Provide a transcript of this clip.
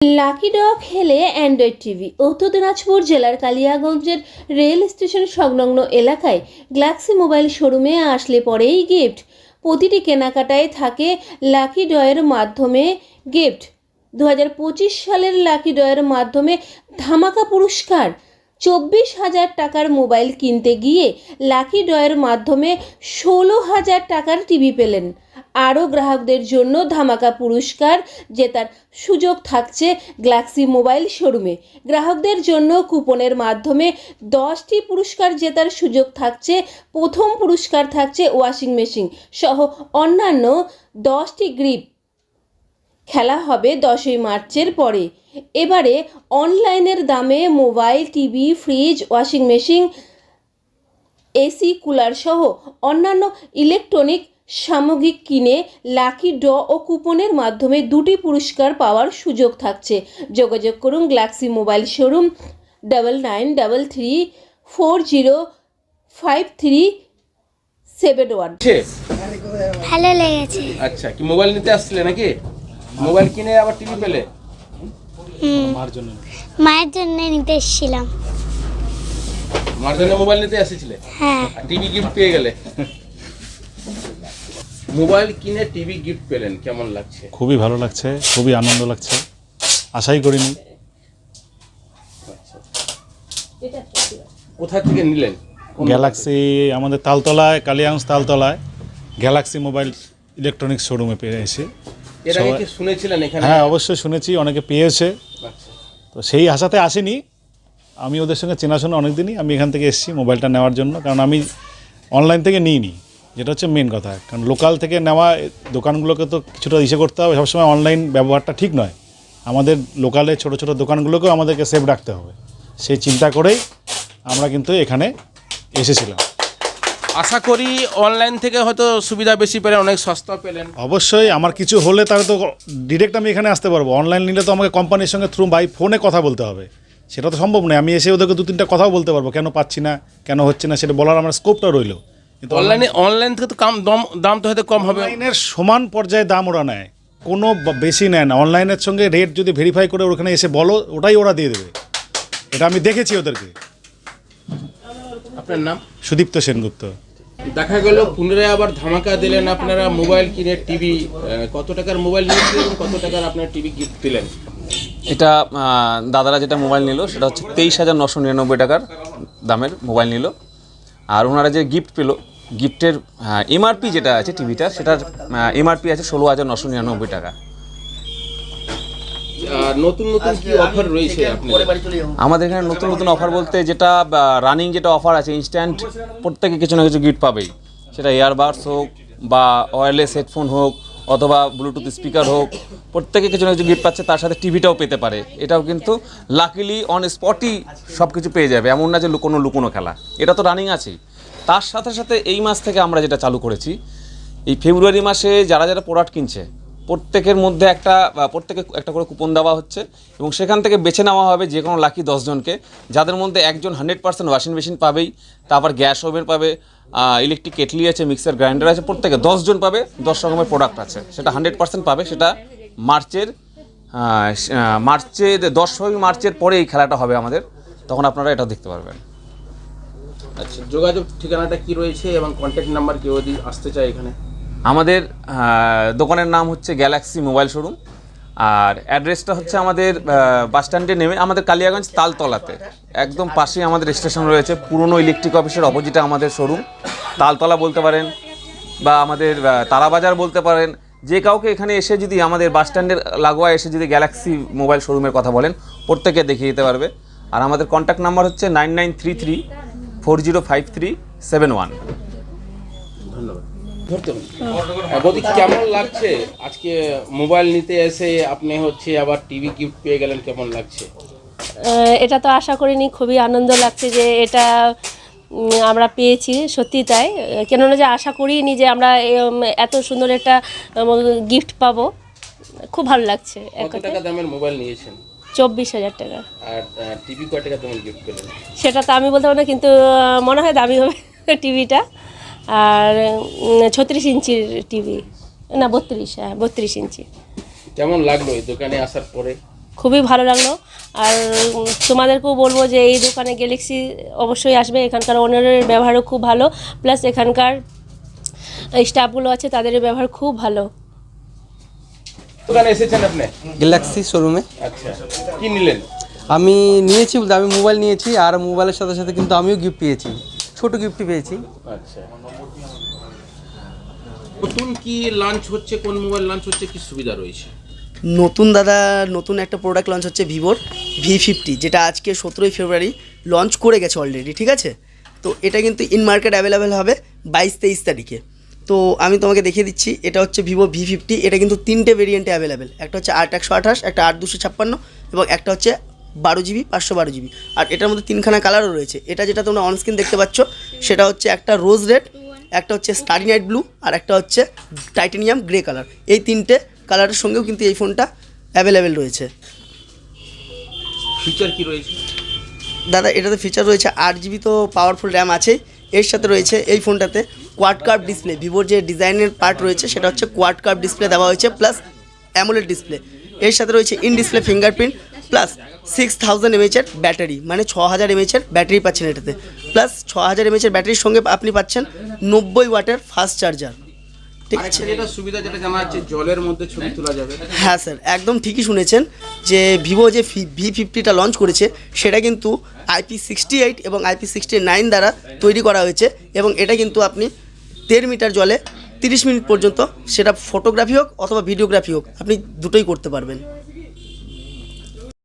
Lucky dog খেলে android TV, Uttar Dinajpur জেলার কালিয়াগঞ্জের rail station সংলগ্ন এলাকায় গ্যালাক্সি মোবাইল শোরুমে আসলে পরেই গিফট। প্রতিটি কেনাকাটায় থাকে লাকি ডয়ের মাধ্যমে গিফট। দু হাজার পঁচিশ সালের লাকি ডয়ের মাধ্যমে ধামাকা পুরস্কার। চব্বিশ হাজার টাকার মোবাইল কিনতে গিয়ে লাকি ডয়ের মাধ্যমে ষোলো হাজার টাকার টিভি পেলেন। আরও গ্রাহকদের জন্য ধামাকা পুরস্কার, জেতার সুযোগ থাকছে গ্যালাক্সি মোবাইল শোরুমে। গ্রাহকদের জন্য কুপনের মাধ্যমে দশটি পুরস্কার জেতার সুযোগ থাকছে, প্রথম পুরস্কার থাকছে ওয়াশিং মেশিন সহ অন্যান্য দশটি গ্রিপ। খেলা হবে দশই মার্চের পরে। এবারে অনলাইনের দামে mobile, TV, fridge, washing machine, AC, cooler সহ অন্যান্য ইলেকট্রনিক সামগ্রী কিনে লাকি ড্র ও কুপনের মাধ্যমে দুটি পুরস্কার পাওয়ার সুযোগ থাকছে। যোগাযোগ করুন galaxy mobile showroom double nine double three four zero five three seven one ভালো লেগেছে। আচ্ছা কি মোবাইল নিতে আসছিলে নাকি? মোবাইল কিনে আবার টিভি পেলে? মায়ের জন্য নিতে এসেছিলাম। মার জন্য মোবাইল নিতে এসেছিলে? হ্যাঁ। টিভি গিফট পেয়ে গেলে? মোবাইল কিনে টিভি গিফট পেলেন কেমন লাগছে? খুবই ভালো লাগছে খুবই আনন্দ লাগছে। আশাই করিনি। কোথা থেকে নিলেন? গ্যালাক্সি আমাদের তালতলায় কালিয়াংশ তালতলায় গ্যালাক্সি মোবাইল ইলেকট্রনিক্স শোরুমে পেয়েছি এর আগে কি শুনেছিলেন এখানে? হ্যাঁ অবশ্যই শুনেছি অনেকে পেয়েছে। আচ্ছা। তো সেই আশাতে আসেনি। আমি ওদের সঙ্গে চেনাশোনা অনেক দিনই আমি এখান থেকে এসেছি মোবাইলটা নেওয়ার জন্য কারণ আমি অনলাইন থেকে নিইনি। যেটা হচ্ছে মেন কথা। কারণ লোকাল থেকে নেওয়া দোকানগুলোকে তো কিছুটা ইসে করতে হবে। সবসময় অনলাইন ব্যবহারটা ঠিক নয়। আমাদের লোকালে ছোট ছোট দোকানগুলোকেও আমাদেরকে সেফ রাখতে হবে। সেই চিন্তা করেই আমরা কিন্তু এখানে এসেছিলাম। আশা করি অনলাইন থেকে হয়তো সুবিধা বেশি পেলেন অনেক সস্তা পেলেন। অবশ্যই আমার কিছু হলে তাহলে তো ডিরেক্ট আমি এখানে আসতে পারব। অনলাইন নিলে তো আমাকে কোম্পানির সঙ্গে থ্রু বাই ফোনে কথা বলতে হবে। সেটা তো সম্ভব নয়। আমি এসে ওদেরকে দু তিনটা কথাও বলতে পারব। কেন পাচ্ছি না? কেন হচ্ছে না? সেটা বলার আমার স্কোপটা রইল। কিন্তু অনলাইনে অনলাইন থেকে তো কম দাম দাম তো হয়তো কম হবে। অনলাইনের সমান পর্যায়ে দাম ওরা নেয়। কোনো ব- বেশি নেয় না। অনলাইনের সঙ্গে রেট যদি ভেরিফাই করে ওখানে এসে বলো ওটাই ওরা দিয়ে দেবে। এটা আমি দেখেছি ওদেরকে। আপনার নাম? সুদীপ্ত সেনগুপ্ত। দেখা গেল পুনরায় আবার ধামাকা দিলেন আপনারা মোবাইল কিনে টিভি কত টাকার মোবাইল নিয়েছিলেন এবং কত টাকার আপনার টিভি গিফট দিলেন? এটা দাদারা যেটা মোবাইল নিল সেটা হচ্ছে তেইশ হাজার নশো নিরানব্বই টাকার দামের মোবাইল নিল। আর ওনারা যে গিফট পেল গিফটের এমআরপি যেটা আছে টিভিটা সেটার এমআরপি আছে ষোলো হাজার নশো নিরানব্বই টাকা। আর নতুন নতুন কি অফার রয়েছে আমাদের এখানে নতুন নতুন অফার বলতে যেটা রানিং যেটা অফার আছে ইনস্ট্যান্ট প্রত্যেকে কিছু না কিছু গিফট পাবেই। সেটা ইয়ারবাডস হোক বা ওয়্যারলেস হেডফোন হোক অথবা ব্লুটুথ স্পিকার হোক প্রত্যেকে কিছু না কিছু গিফট পাচ্ছে তার সাথে টিভিটাও পেতে পারে। এটাও কিন্তু লাকিলি অন স্পটই সব কিছু পেয়ে যাবে এমন না যে কোনো লুকোনো খেলা। এটা তো রানিং আছেই। তার সাথে সাথে এই মাস থেকে আমরা যেটা চালু করেছি, এই ফেব্রুয়ারি মাসে যারা যারা প্রোডাক্ট কিনছে, প্রত্যেকের মধ্যে একটা প্রত্যেকে একটা করে কুপন দেওয়া হচ্ছে এবং সেখান থেকে বেছে নেওয়া হবে যে কোনো লাকি দশজনকে যাদের মধ্যে একজন হান্ড্রেড পার্সেন্ট ওয়াশিং মেশিন পাবেই, তারপর গ্যাস ওভেন পাবে ইলেকট্রিক কেটলি আছে মিক্সার গ্রাইন্ডার আছে, প্রত্যেকে দশজন পাবে, দশ রকমের প্রোডাক্ট আছে। সেটা হান্ড্রেড পার্সেন্ট পাবে, সেটা মার্চের মার্চের দশই মার্চের পরে এই খেলাটা হবে আমাদের, তখন আপনারা এটা দেখতে পারবেন। আচ্ছা যোগাযোগ ঠিকানাটা কি রয়েছে এবং কন্ট্যাক্ট নাম্বার কেউ যদি আসতে চায় এখানে? আমাদের দোকানের নাম হচ্ছে গ্যালাক্সি মোবাইল শোরুম আর অ্যাড্রেসটা হচ্ছে আমাদের বাস স্ট্যান্ডে নেমে আমাদের কালিয়াগঞ্জ তালতলাতে। একদম পাশেই আমাদের স্টেশন রয়েছে, পুরনো ইলেকট্রিক অফিসের অপোজিটে আমাদের শোরুম তালতলা বলতে পারেন বা আমাদের তারাবাজার বলতে পারেন। যে কাউকে এখানে এসে যদি আমাদের বাস স্ট্যান্ডের লাগোয়া এসে যদি গ্যালাক্সি মোবাইল শোরুমের কথা বলেন, প্রত্যেকে দেখিয়ে দিতে পারবে। আর আমাদের কন্ট্যাক্ট নাম্বার হচ্ছে nine nine three three four zero five three seven one. বৌদি কেমন লাগছে? আজকে মোবাইল নিতে এসে আপনি হচ্ছে আবার টিভি গিফট পেয়ে গেলেন কেমন লাগছে? এটা তো আশা করিনি খুবই আনন্দ লাগছে যে এটা আমরা পেয়েছি সত্যি তাই। কেননা যে আশা করিনি যে আমরা এত সুন্দর একটা গিফট পাবো। খুব ভালো লাগছে এক কত টাকা দামের মোবাইল নিয়েছেন? চব্বিশ হাজার টাকা। আর টিভি কয় টাকা দামের গিফট পেলেন? সেটা তো আমি বলতে পারব না কিন্তু মনে হয় দামি হবে টিভিটা আর ছত্রিশ ইঞ্চির টিভি না বত্রিশ হ্যাঁ বত্রিশ ইঞ্চি। কেমন লাগল এই দোকানে আসার পরে? খুবই ভালো লাগল। আর তোমাদেরকেও বলব যে এই দোকানে গ্যালাক্সি অবশ্যই আসবে। এখানকার ওনারের ব্যবহারও খুব ভালো। প্লাস এখানকার স্টাফগুলো আছে তাদের ব্যবহার খুব ভালো। দোকানে এসেছেন আপনি? গ্যালাক্সি শোরুমে আচ্ছা। কি নিলেন? আমি নিয়েছি বলতে আমি মোবাইল নিয়েছি আর মোবাইলের সাথে সাথে কিন্তু আমিও গিফট পেয়েছি। ছোট গিফট পেয়েছি। আচ্ছা। নতুন কি লঞ্চ হচ্ছে? কোন মোবাইল লঞ্চ হচ্ছে? কি সুবিধা রয়েছে? নতুন দাদা নতুন একটা প্রোডাক্ট লঞ্চ হচ্ছে ভিভোর ভি ফিফটি যেটা আজকে সতেরোই ফেব্রুয়ারি লঞ্চ করে গেছে অলরেডি ঠিক আছে? তো এটা কিন্তু ইন মার্কেট অ্যাভেলেবেল হবে বাইশ তেইশ তারিখে। তো আমি তোমাকে দেখিয়ে দিচ্ছি এটা হচ্ছে ভিভো ভি ফিফটি এটা কিন্তু তিনটে ভেরিয়েন্টে অ্যাভেলেবেল একটা হচ্ছে আট একশো আঠাশ একটা আট দুশো ছাপ্পান্ন এবং একটা হচ্ছে বারো জিবি পাঁচশো বারো জিবি। আর এটার মধ্যে তিনখানা কালারও রয়েছে। এটা যেটা তোমরা অনস্ক্রিন দেখতে পাচ্ছ সেটা হচ্ছে একটা রোজ রেড একটা হচ্ছে স্টারি নাইট ব্লু আর একটা হচ্ছে টাইটেনিয়াম গ্রে কালার এই তিনটে কালারের সঙ্গেও কিন্তু এই ফোনটা অ্যাভেলেবেল রয়েছে। ফিচার কি রয়েছে? দাদা এটাতে ফিচার রয়েছে আট জিবি তো পাওয়ারফুল র্যাম আছেই। এর সাথে রয়েছে এই ফোনটাতে কোয়াড কার্ভ ডিসপ্লে ভিভোর যে ডিজাইনের পার্ট রয়েছে সেটা হচ্ছে কোয়াড কার্ভ ডিসপ্লে দেওয়া হয়েছে প্লাস অ্যামোলেড ডিসপ্লে এর সাথে রয়েছে in display fingerprint plus six thousand এমএচের battery মানে ছ হাজার এমএচের ব্যাটারি পাচ্ছেন এটাতে। প্লাস ছ হাজার এমএচের ব্যাটারির সঙ্গে আপনি পাচ্ছেন নব্বই ওয়াটের ফাস্ট চার্জার ঠিক আছে? যেটা সুবিধা যেটা জানা যাচ্ছে জলের মধ্যে ছবি তোলা যাবে। হ্যাঁ স্যার একদম ঠিকই শুনেছেন যে ভিভো যে ভি ফিফটিটা লঞ্চ করেছে সেটা কিন্তু আইপি সিক্সটি এইট এবং আইপি সিক্সটি নাইন দ্বারা তৈরি করা হয়েছে এবং এটা কিন্তু আপনি দেড় মিটার জলে তিরিশ মিনিট পর্যন্ত সেটা ফটোগ্রাফি হোক অথবা ভিডিওগ্রাফি হোক, আপনি দুটোই করতে পারবেন।